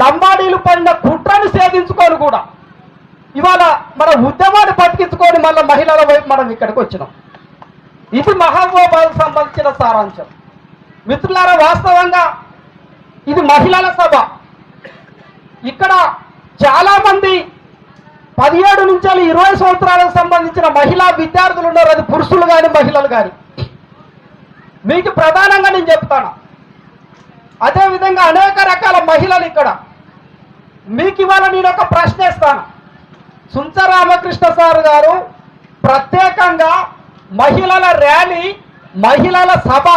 లంబాడీలు పడిన కుట్రను సేధించుకొని కూడా ఇవాళ మన ఉద్యమాన్ని బతికించుకొని మళ్ళీ మహిళల వైపు మనం ఇక్కడికి వచ్చినాం. ఇది మహబూబాబాద్ సంబంధించిన సారాంశం. మిత్రులారా వాస్తవంగా ఇది మహిళల సభ. ఇక్కడ చాలామంది పదిహేడు నుంచి ఇరవై సంవత్సరాలకు సంబంధించిన మహిళా విద్యార్థులు ఉన్నారు. అది పురుషులు కానీ మహిళలు కానీ మీకు ప్రధానంగా నేను చెప్తాను. అదేవిధంగా అనేక రకాల మహిళలు ఇక్కడ. మీకు ఇవాళ నేను ఒక ప్రశ్న ఇస్తాను సుంచ రామకృష్ణ సార్ గారు ప్రత్యేకంగా మహిళల ర్యాలీ మహిళల సభ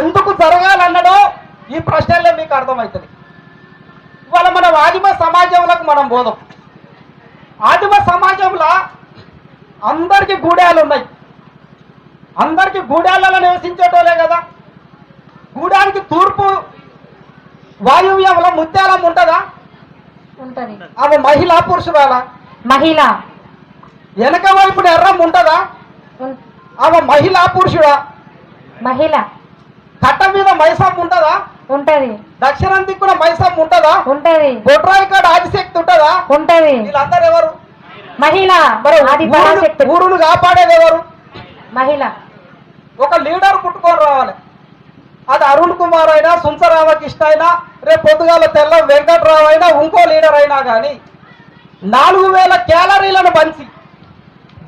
ఎందుకు జరగాలన్నడో ఈ ప్రశ్నల్లో మీకు అర్థమవుతుంది. ఇవాళ మనం ఆదిమ సమాజంలోకి మనం పోదాం. ఆదిమ సమాజంలో అందరికీ గూడాలు ఉన్నాయి అందరికీ గూడాలలో నివసించేటోలే కదా. గూడానికి తూర్పు వాయువ్యంలో ముత్యాలం ఉంటుందా? ఉంటది. ఆమె మహిళా పురుషురాలా? మహిళ. వెనక వైపున ఎర్రం ఉంటుందా? ఆమె మహిళా పురుషుడా? మహిళ. కట్ట మీద మైసమ్మ ఉంటుందా? ఉంటది. దక్షిణం దిక్కున మైసమ్మ ఉంటుందా? ఉంటది. బొట్రాయి కాడ ఆదిశక్తి ఉంటుందా? ఉంటది. వీళ్ళందరూ ఎవరు? మహిళ. ఊరును కాపాడేది ఎవరు? మహిళ. ఒక లీడర్ పుట్టుకొని రావాలి. అది అరుణ్ కుమార్ అయినా సుంచ రామకృష్ణ అయినా రేపు పొద్దుగాల తెల్ల వెంకట్రావు అయినా ఇంకో లీడర్ అయినా కానీ నాలుగు వేల క్యాలరీలను పంచి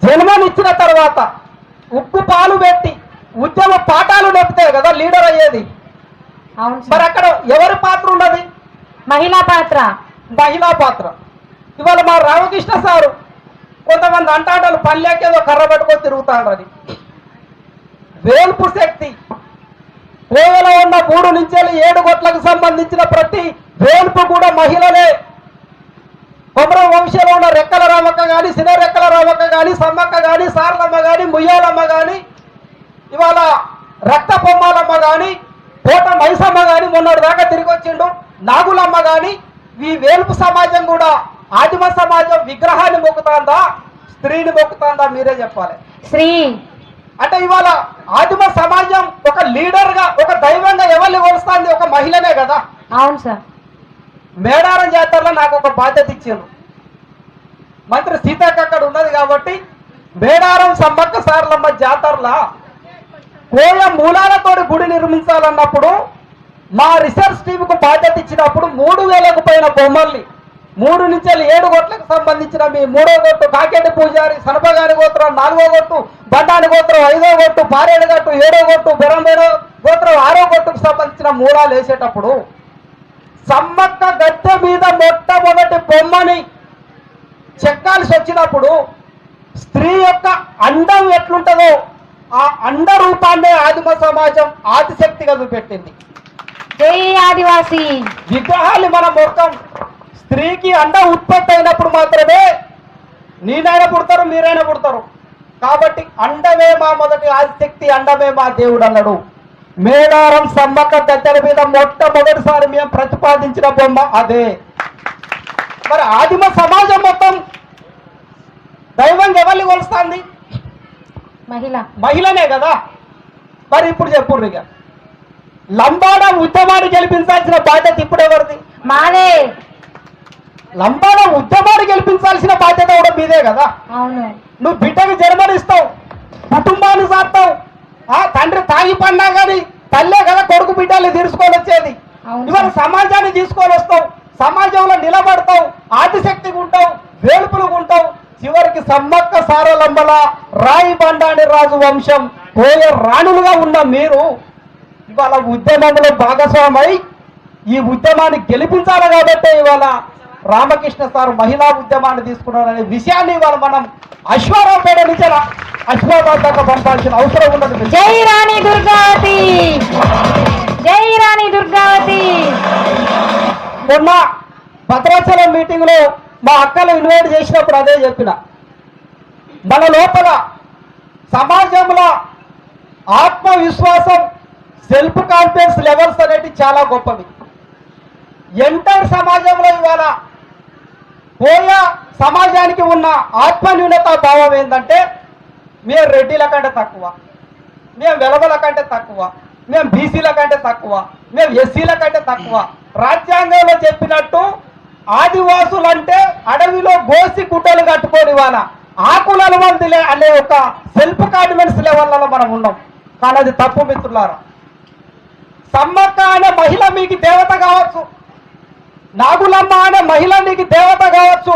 జన్మనిచ్చిన తర్వాత ఉప్పు పాలు పెట్టి ఉద్యమ పాఠాలు నేర్పితే కదా లీడర్ అయ్యేది. మరి. అక్కడ ఎవరి పాత్ర ఉన్నది? మహిళా పాత్ర. మహిళా పాత్ర. ఇవాళ మా రామకృష్ణ సారు కొంతమంది అంటాడలు పల్లెకేదో కర్ర పట్టుకొని తిరుగుతాడని వేల్పు శక్తి. కోవెల ఉన్న మూడు నుంచి ఏడు కోట్లకు సంబంధించిన ప్రతి వేల్పు కూడా మహిళలే. కొమరం వంశంలో ఉన్న రెక్కల రామక్క కానీ సిన రెక్కల రామక్క కానీ సమ్మక్క కానీ సారలమ్మ కానీ ముయ్యాలమ్మ కానీ ఇవాళ రక్త బొమ్మాలమ్మ కానీ కోట మైసమ్మ కానీ మొన్నటి దాకా తిరిగి వచ్చిండు. నాగులమ్మ కానీ ఈ వేల్పు సమాజం కూడా ఆదిమ సమాజం విగ్రహాన్ని మొక్కుతాందా? స్త్రీని మొక్కుతాందా? మీరే చెప్పాలి. శ్రీ అంటే ఇవాళ ఆదిమ సమాజం ఒక లీడర్గా ఒక దైవంగా ఎవరిని కొలుస్తుంది ఒక మహిళనే కదా. అవును సార్. మేడారం జాతరలో నాకు ఒక బాధ్యత ఇచ్చారు మంత్రి సీతక్క అక్కడ ఉన్నది కాబట్టి మేడారం సమ్మక్క సారలమ్మ జాతరలా కోయ మూలాలతోటి గుడి నిర్మించాలన్నప్పుడు మా రీసెర్చ్ టీంకు బాధ్యత ఇచ్చినప్పుడు మూడు వేలకు పైన బొమ్మల్ని మూడు నుంచి ఏడు గొట్లకు సంబంధించిన మీ మూడో గొట్టు కాకేటి పూజారి సనపగాని గోత్రం నాలుగో గొట్టు బండాని గోత్రం ఐదో గొట్టు పారేడు గట్టు ఏడో గొట్టు బెరంబేడో గోత్రం ఆరో గొట్టుకు సంబంధించిన మూలాలు వేసేటప్పుడు సమ్మక్క గద్దె మీద మొట్టమొదటి బొమ్మని చెక్కాల్సి వచ్చినప్పుడు స్త్రీ యొక్క అండం ఎట్లుంటుందో ఆ అండ రూపాన్నే ఆదిమ సమాజం ఆదిశక్తిగా చూపెట్టింది. జై ఆదివాసి. విగ్రహాలు మన మొత్తం స్త్రీకి అండ ఉత్పత్తి అయినప్పుడు మాత్రమే నేనైనా పుడతారు మీరైనా పుడతారు. కాబట్టి అండమే మా మొదటి ఆదిశక్తి అండమే మా దేవుడు అన్నాడు. మేడారం సమ్మక్క గద్దెల మీద మొట్టమొదటిసారి మేము ప్రతిపాదించిన బొమ్మ అదే. మరి ఆదిమ సమాజం మొత్తం దైవం ఎవరిని కొలుస్తుంది? మహిళ. మహిళనే కదా? మరి ఇప్పుడు ఇక. లంబాడ ఉద్యమాన్ని గెలిపించాల్సిన బాధ్యత ఇప్పుడు ఎవరిది? మాదే. లంబాడ ఉద్యమాన్ని గెలిపించాల్సిన బాధ్యత కూడా మీదే కదా. అవును. నువ్వు బిడ్డకి జన్మనిస్తావు కుటుంబాన్ని సాస్తావు ఆ తండ్రి తాగి పడినా కానీ తల్లే కదా కొడుకు బిడ్డల్ని తీసుకొని వచ్చేది. ఇవాళ. సమాజాన్ని తీసుకొని వస్తావు సమాజంలో నిలబడతావు ఆదిశక్తిగా ఉంటావు వేలుపులుగా ఉంటావు. చివరికి సమ్మక్క సారలంబల రాయి బండాని రాజు వంశం కోయ రాణులుగా ఉన్న మీరు ఇవాళ ఉద్యమంలో భాగస్వామై ఈ ఉద్యమాన్ని గెలిపించాలి కాబట్టి ఇవాళ రామకృష్ణ సార్ మహిళా ఉద్యమాన్ని తీసుకున్నారనే విషయాన్ని ఇవాళ మనం అశ్వారావుపేట నుంచి అశ్వాబాద్ దాకా పంపాల్సిన అవసరం ఉన్నది. జై రాణి దుర్గావతి! జై రాణి దుర్గావతి! మొన్న భద్రాచలం మీటింగ్లో మా అక్కలు ఇన్వైట్ చేసినప్పుడు అదే చెప్పిన. మన లోపల సమాజంలో ఆత్మవిశ్వాసం సెల్ఫ్ కాన్ఫిడెన్స్ లెవెల్స్ అనేవి చాలా గొప్పవి. ఎంటైర్ సమాజంలో ఇవాళ పోయా సమాజానికి ఉన్న ఆత్మన్యూనత భావం ఏంటంటే మేము రెడ్డిల కంటే తక్కువ మేము వెలవల కంటే తక్కువ మేము బీసీల కంటే తక్కువ మేము ఎస్సీల కంటే తక్కువ. రాజ్యాంగంలో చెప్పినట్టు ఆదివాసులు అంటే అడవిలో గోసి గుడ్డలు కట్టుకొని వాళ్ళ ఆకుల మంది అనే ఒక సెల్ఫ్ కాన్ఫిడెన్స్ లెవెల్లో మనం ఉన్నాం. కానీ అది తప్పు మిత్రులారా. సమ్మక్క అనే మహిళ మీకు దేవత కావచ్చు. నాగులమ్మ అనే మహిళ నీకు దేవత కావచ్చు.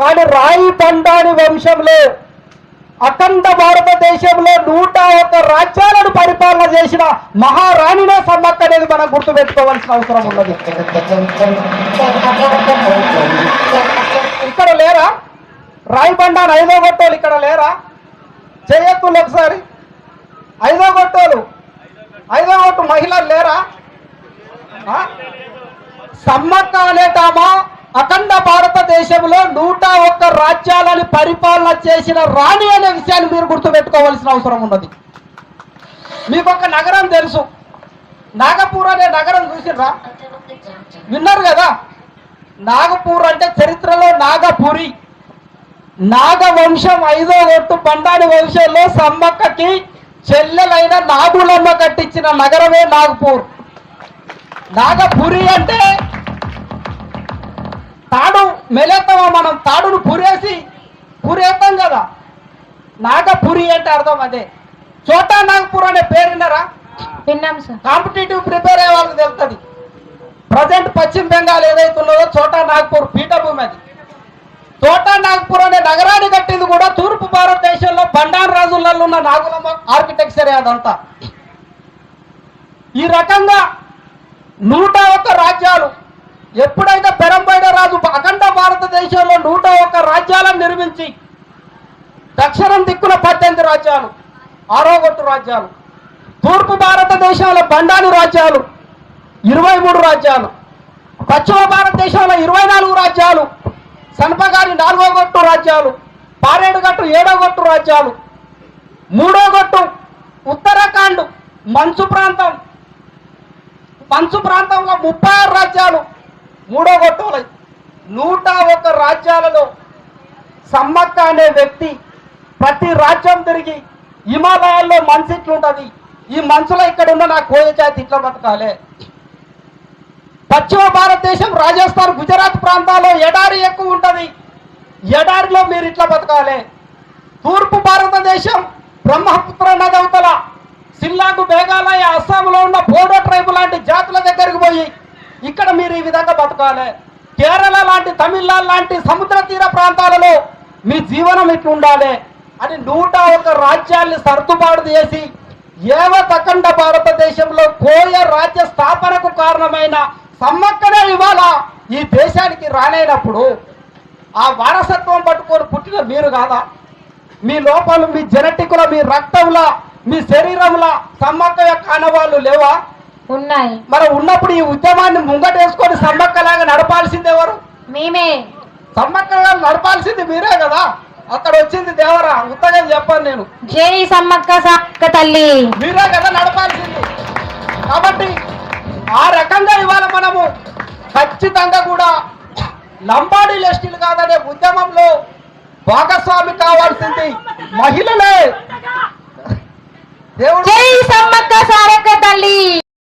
కానీ రాయి పండాని వంశంలో అఖండ భారతదేశంలో నూట ఒక్క రాజ్యాలను పరిపాలన చేసిన మహారాణినే సమ్మక్క అనేది మనం గుర్తుపెట్టుకోవాల్సిన అవసరం ఉన్నది. ఇక్కడ లేరా? రాయి బండాన్ ఐదో గొట్టోలు ఇక్కడ లేరా? చేయత్తులు ఒకసారి. ఐదో గొట్టోలు. ఐదో గొట్టు మహిళలు లేరా? సమ్మక్క అనేటామా అఖండ భారతదేశంలో నూట ఒక్క రాజ్యాలని పరిపాలన చేసిన రాణి అనే విషయాన్ని మీరు గుర్తుపెట్టుకోవాల్సిన అవసరం ఉన్నది. మీకు ఒక నగరం తెలుసు. నాగపూర్ అనే నగరం చూసిరా విన్నారు కదా? నాగపూర్ అంటే చరిత్రలో నాగపురి. నాగవంశం ఐదో ఒట్టు బండాని వంశంలో సమ్మక్కకి చెల్లెలైన నాగులమ్మ కట్టించిన నగరమే నాగపూర్. నాగపురి అంటే తాడు మెలేస్తామా మనం? తాడును పురేసి పురేస్తాం కదా. నాగపురి అంటే అర్థం అదే. చోటా నాగపూర్ అనే పేరున్నారా విన్నాం సార్. కాంపిటేటివ్ ప్రిపేర్ అయ్యే వాళ్ళకి తెలుస్తుంది. ప్రజెంట్ పశ్చిమ బెంగాల్ ఏదైతే ఉన్నదో చోటా నాగ్పూర్ పీఠభూమి అది. చోటా నాగ్పూర్ అనే నగరాన్ని కట్టింది కూడా తూర్పు భారతదేశంలో బండారు రాజులలో ఉన్న నాగులమ్మ ఆర్కిటెక్చరే అదంతా ఈ రకంగా నూట ఒక్క రాజ్యాలు. ఎప్పుడైతే పెరంబైడ రాజు అఖండ భారతదేశంలో నూట ఒక్క రాజ్యాలను నిర్మించి దక్షిణం దిక్కున పద్దెనిమిది రాజ్యాలు ఆరోగొట్టు రాజ్యాలు తూర్పు భారతదేశంలో బండాని రాజ్యాలు ఇరవై మూడు రాజ్యాలు పశ్చిమ భారతదేశంలో ఇరవై నాలుగు రాజ్యాలు సన్పగారి నాలుగో గొట్టు రాజ్యాలు పారేడుగట్టు ఏడో గొట్టు రాజ్యాలు మూడో గొట్టు ఉత్తరాఖండ్ మంచు ప్రాంతం మంచు ప్రాంతంలో ముప్పై ఆరు రాజ్యాలు మూడో గొట్టులై. నూట ఒక్క రాజ్యాలలో సమ్మక్క అనే వ్యక్తి ప్రతి రాజ్యం తిరిగి హిమాలయాల్లో మంచి ఇట్లుంటుంది. ఈ మంచులో ఇక్కడ ఉన్న నా కోయ జాతి ఇట్లా బతకాలే. పశ్చిమ భారతదేశం రాజస్థాన్ గుజరాత్ ప్రాంతాల్లో ఎడారి ఎక్కువ ఉంటది. ఎడారిలో మీరు ఇట్లా బతకాలే. తూర్పు భారతదేశం బ్రహ్మపుత్ర నదవతల సిల్లాకు మేఘాలయ అస్సాంలో ఉన్న బోడో ట్రైబ్ లాంటి జాతుల దగ్గరికి పోయి ఇక్కడ మీరు ఈ విధంగా బతకాలి. కేరళ లాంటి తమిళనాడు లాంటి సముద్ర తీర ప్రాంతాలలో మీ జీవనం ఇట్లు ఉండాలి అని నూట ఒక రాజ్యాల్ని సర్దుబాటు చేసి యావత్ భారతదేశంలో కోయ రాజ్య స్థాపనకు కారణమైన సమ్మక్కనే ఇవాళ ఈ దేశానికి రానైనప్పుడు ఆ వారసత్వం పట్టుకొని పుట్టిన మీరు కాదా? మీ లోపాలు మీ జెనెటిక్లో మీ రక్తంలో మీ శరీరంలో సమ్మక్క యొక్క ఆనవాళ్ళు లేవా? ఉన్నాయి. మరి ఉన్నప్పుడు ఈ ఉద్యమాన్ని ముంగటేసుకొని సమ్మక్కలాగా నడపాల్సింది ఎవరు? మేమే. సమ్మక్కగా నడపాల్సింది మీరే కదా. అక్కడ వచ్చింది దేవరా ఉత్తగా చెప్పాను నేను. జై సమ్మక్క సాక్క తల్లి. మీరే కదా నడపాల్సింది. కాబట్టి ఆ రకంగా ఇవాళ మనము ఖచ్చితంగా కూడా లంబాడీ లెస్టీలు కాదనే ఉద్యమంలో భాగస్వామి కావాల్సింది మహిళలే. జై సమ్మక్క సారక్క తల్లి.